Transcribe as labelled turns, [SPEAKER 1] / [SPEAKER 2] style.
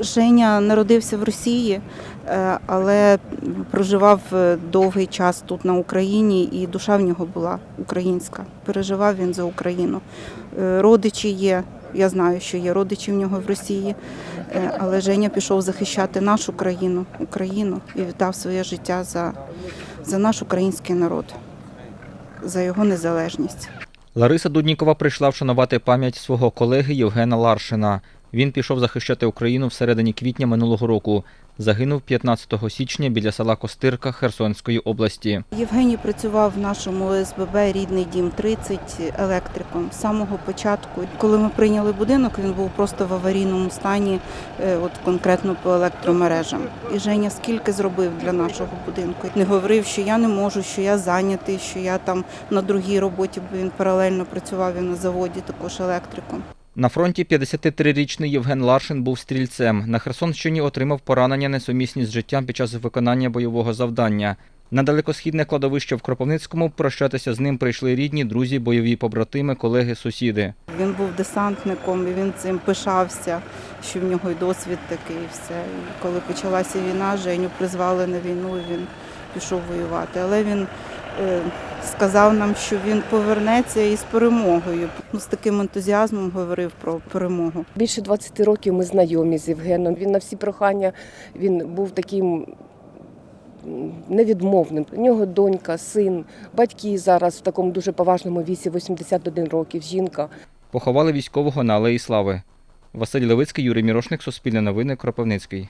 [SPEAKER 1] Женя народився в Росії, е, але проживав е, довгий час тут на Україні, і душа в нього була українська. Переживав він за Україну. Е, Родичі є. Я знаю, що є родичі в нього в Росії, але Женя пішов захищати нашу країну, Україну і віддав своє життя за, за наш український народ, за його незалежність.
[SPEAKER 2] Лариса Дуднікова прийшла вшанувати пам'ять свого колеги Євгена Ларшина. Він пішов захищати Україну в середині квітня минулого року. Загинув 15 січня біля села Костирка Херсонської області.
[SPEAKER 1] Євгеній працював в нашому ОСББ рідний дім 30 електриком з самого початку. Коли ми прийняли будинок, він був просто в аварійному стані, е, от конкретно по електромережам. І Женя скільки зробив для нашого будинку. Не говорив, що я не можу, що я зайнятий, що я там на другій роботі, бо він паралельно працював і на заводі також електриком.
[SPEAKER 2] На фронті 53-річний Євген Ларшин був стрільцем. На Херсонщині отримав поранення несумісні з життям під час виконання бойового завдання. На далекосхідне кладовище в Кропивницькому прощатися з ним прийшли рідні, друзі, бойові побратими, колеги, сусіди.
[SPEAKER 1] Він був десантником, і він цим пишався, що в нього й досвід такий, все. І коли почалася війна, Женю призвали на війну, він пішов воювати. Але він е, сказав нам, що він повернеться із перемогою. Ну, з таким ентузіазмом говорив про перемогу.
[SPEAKER 3] Більше 20 років ми знайомі з Євгеном. Він на всі прохання він був таким невідмовним. У нього донька, син, батьки зараз в такому дуже поважному віці, 81 років, жінка.
[SPEAKER 2] Поховали військового на Алеї Слави. Василь Левицький, Юрій Мірошник, Суспільне новини, Кропивницький.